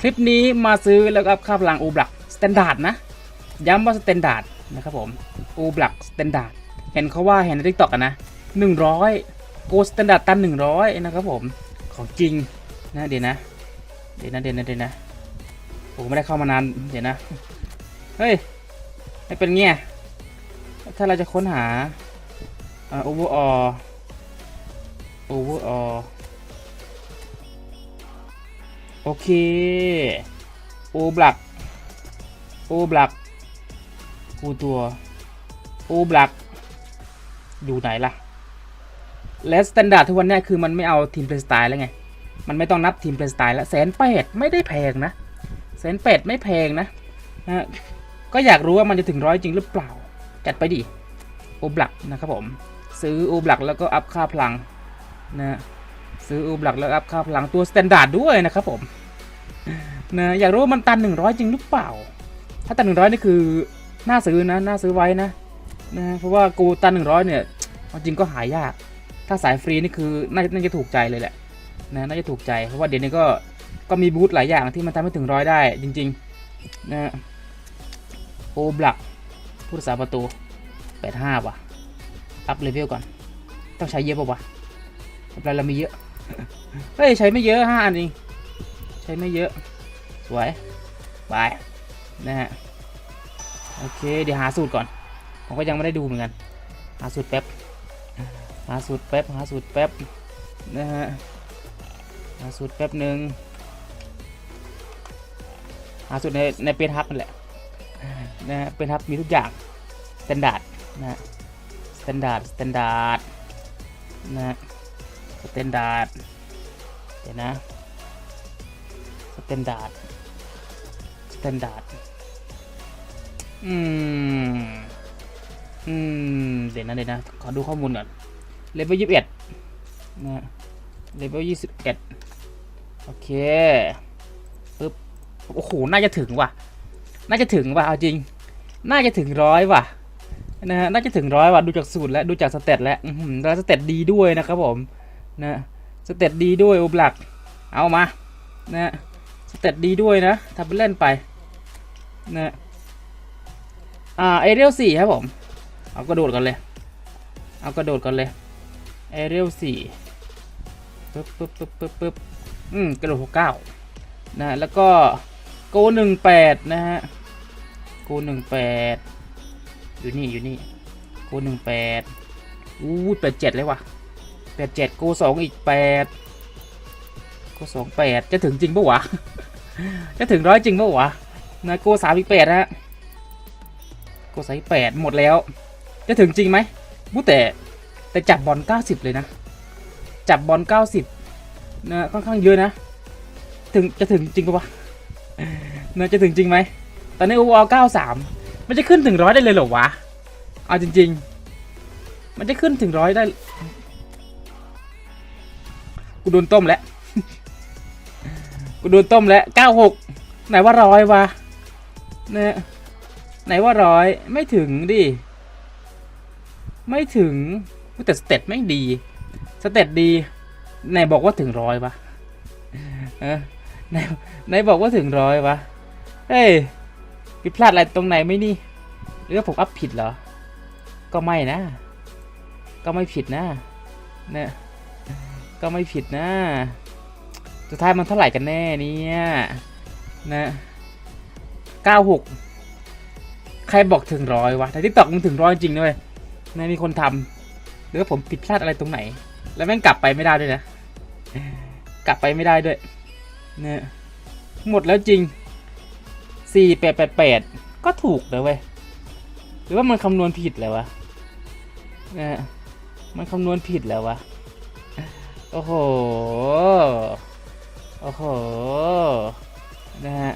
คลิปนี้มาซื้อแล้วก็อัพค่าพลังอูบลักสแตนดาร์ดนะ ย้ำว่าสแตนดาร์ดนะครับผมอูบลักสแตนดาร์ดเห็นเขาว่าเห็นในทิกตอกกันนะ100โกสแตนดาร์ดตัน100นะครับผมของจริงนะเดี๋ยวนะเดี๋ยวนะเดี๋ยวนะเดี๋ยวนะผมไม่ได้เข้ามานานเดี๋ยวนะเฮ้ยไม่เป็นเงี้ยถ้าเราจะค้นหาอ่า overall overall โอ โอเค โอบลัก โอบลักกูตัว โอบลัก อยู่ไหนล่ะ และสแตนดาร์ดทุกวันนี้คือมันไม่เอาทีมเพลย์สไตล์แล้วไง มันไม่ต้องนับทีมเพลย์สไตล์แล้วแสนแปดไม่ได้แพงนะแสนแปดไม่แพงนะนะก็อยากรู้ว่ามันจะถึงร้อยจริงหรือเปล่า จัดไปดิโอบลักนะครับผม ซื้อโอบลักแล้วก็อัพค่าพลังนะ ซื้อโอบลักแล้วอัพค่าพลังตัวสแตนดาร์ดด้วยนะครับผมนะอยากรู้ว่ามันตัน 100 จริงหรือเปล่า ถ้าตัน 100 นี่คือน่าซื้อนะน่าซื้อไว้นะนะเพราะว่ากูตัน 100 เนี่ยจริงก็หายาก ถ้าสายฟรีนี่คือน่าจะถูกใจเลยแหละนะน่าจะถูกใจเพราะว่าเดี๋ยวนี้ก็ก็มีบูธหลายอย่างที่มันทำให้ถึงร้อยได้จริงๆนะโอบลักผู้รักษาประตู 85 ว่ะ อัพเลเวลก่อน ต้องใช้เยอะป่าวะไม่เป็นไรเรามีเยอะ เฮ้ยใช้ไม่เยอะห้าอันเองใช้ไม่เยอะ สวยบายนะฮะ โอเค เดี๋ยวหาสูตรก่อน ผมก็ยังไม่ได้ดูเหมือนกัน หาสูตรแป๊บ หาสูตรแป๊บ หาสูตรแป๊บ นะฮะ หาสูตรแป๊บหนึ่งหาสูตรในในเปนฮับนั่นแหละ นะฮะ เป็นครับมีทุกอย่างสแตนดาร์ดนะฮะสแตนดาร์ดสแตนดาร์ดนะฮะ แตนดาร์ดเดี๋ยวนะสแตนดาร์ดสแตนดาร์ดอืม อืม เดี๋ยวนะเดี๋ยวนะ ขอดูข้อมูลก่อนเลเวลยี่สิบเอ็ดนะเลเวลยี่สิบเอ็ดโอเคปึ๊บโอ้โห น่าจะถึงว่ะ น่าจะถึงว่ะ เอาจริง น่าจะถึงร้อยว่ะ นะฮะ น่าจะถึงร้อยว่ะ ดูจากสูตรและดูจากสเตตแล้วแล้วสเตตดีด้วยนะครับผม นะสเตตดีด้วยโอบลัก เอามานะสเตตดีด้วยนะทำเป็นเล่นไปนะอ่าเอเรียลสี่ครับผม เอากระโดดก่อนเลย เอากระโดดก่อนเลยเอเรียลสี่ปึ๊บปึ๊บปึ๊บปึ๊บปึ๊บอืมกระโดดหกเก้านะแล้วก็โกหนึ่งแปดนะฮะโกหนึ่งแปดอยู่นี่อยู่นี่โกหนึ่งแปดอู้แปดเจ็ดเลยว่ะ แปดเจ็ดโกสองอีกแปดโกสองแปดจะถึงจริงปะวะ จะถึงร้อยจริงปะวะนะโกสามอีกแปดฮะโกสามแปดหมดแล้ว จะถึงจริงไหมบูแต่แต่จับบอลเก้าสิบเลยนะ จับบอลเก้าสิบนะค่อนข้างเยอะนะ ถึงจะถึงจริงปะวะเนอะจะถึงจริงไหมตอนนี้ overall 93มันจะขึ้นถึงร้อยได้เลยเหรอวะเอาจริง ๆ มันจะขึ้นถึงร้อยได้ กูโดนต้มแล้ว กูโดนต้มแล้ว96ไหนว่าร้อยวะเนี่ยไหนว่าร้อยไม่ถึงดิ ไม่ถึงแต่สเตตไม่ดี สเตตดีไหนบอกว่าถึงร้อยวะเออไหนไหนบอกว่าถึงร้อยวะเฮ้ยผิดพลาดอะไรตรงไหนไหมนี่หรือผมอัพผิดเหรอ ก็ไม่นะ ก็ไม่ผิดนะเนี่ย ก็ไม่ผิดนะ สุดท้ายมันเท่าไหร่กันแน่เนี่ยนะเก้าหกใครบอกถึงร้อยวะแต่ทิกตอกมันถึงร้อยจริงด้วยนะมีคนทำหรือว่าผมผิดพลาดอะไรตรงไหน แล้วแม่งกลับไปไม่ได้ด้วยนะ กลับไปไม่ได้ด้วยเนี่ยหมดแล้วจริงสี่แปดแปดแปดก็ถูกเลยเว้ย หรือว่ามันคำนวณผิดแล้ววะเนี่ยมันคำนวณผิดแล้ววะ โอ้โห โอ้โห นะฮะ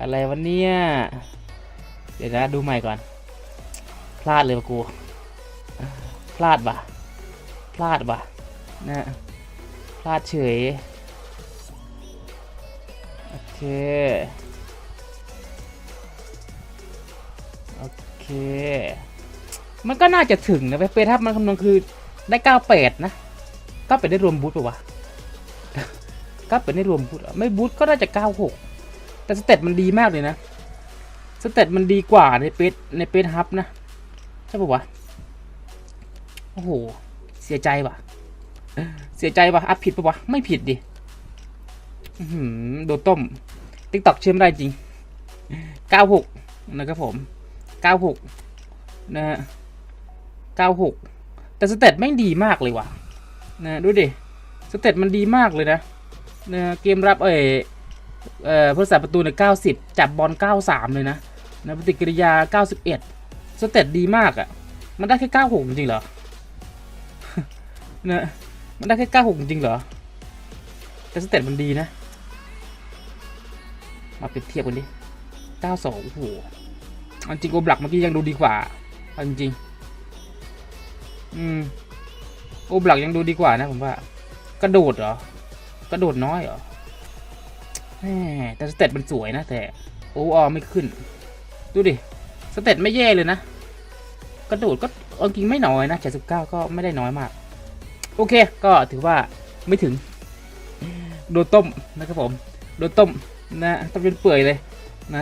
อะไรวะเนี่ย เดี๋ยวนะดูใหม่ก่อน พลาดเลยว่ะกู พลาดว่ะ พลาดว่ะ นะ พลาดเฉย โอเค โอเค มันก็น่าจะถึงนะไปเปทับมันคำนวณคือได้เก้าแปดนะ ก้าแปดได้รวมบูทปะวะก้าแปดได้รวมบูทไม่บูทก็น่าจะเก้าหกแต่สเตตมันดีมากเลยนะ สเตตมันดีกว่าในเปซในเปซฮับนะใช่ปะวะ โอ้โห เสียใจว่ะ เสียใจว่ะอัพผิดปะวะ ไม่ผิดดิโดนต้ม ติ๊กตอกเชื่อมได้จริง 96 นะครับผม 96 นะฮะ 96 แต่สเตตไม่งดีมากเลยว่ะ นะดูดิสเตตมันดีมากเลยนะนะเกมรับเอ่ยเอ่อผู้รักษาประตูเนี่ย90 จับบอล 93 เลยนะนะปฏิกิริยา 91 สเตตดีมากอะ่ะ มันได้แค่ 96 จริงเหรอนะมันได้แค่ 96 จริงเหรอ แต่สเตตมันดีนะ มาเปรียบเทียบกันดิ 92 โอ้โหเอาจริงโอบลักเมื่อกี้ยังดูดีกว่าเอาจริงๆอืม โอบลักยังดูดีกว่านะผมว่า กระโดดเหรอ กระโดดน้อยเหรอแหมแต่สเตตมันสวยนะ แต่โออไม่ขึ้น ดูดิ สเตตไม่แย่เลยนะ กระโดดก็เอาจริงไม่น้อยนะ79ก็ไม่ได้น้อยมาก โอเค ก็ถือว่าไม่ถึง โดนต้มนะครับผม โดนต้มนะต้มจนเปื่อยเลยนะ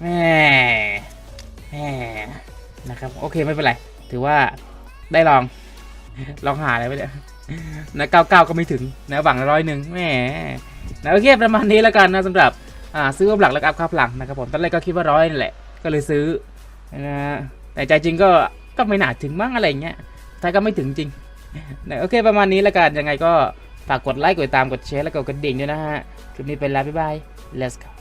แหม่แหม่นะครับ โอเคไม่เป็นไร ถือว่าได้ลอง ลองหาอะไรไปเนี่ยนะเก้าเก้าก็ไม่ถึงนะหวังร้อยหนึ่งแหมนะโอเคประมาณนี้แล้วกันนะสำหรับอ่าซื้ออัพหลักแล้วก็อัพค่าพลังนะครับผมตอนแรกก็คิดว่าร้อยนี่แหละก็เลยซื้อนะแต่ใจจริงก็ก็ไม่หนาถึงมั้งอะไรเงี้ยท้ายก็ไม่ถึงจริงนะโอเคประมาณนี้แล้วกันยังไงก็ฝากกดไลค์กดติดตามกดแชร์แล้วก็กดกระดิ่งด้วยนะฮะคลิปนี้ไปแล้วบ๊ายบาย let's go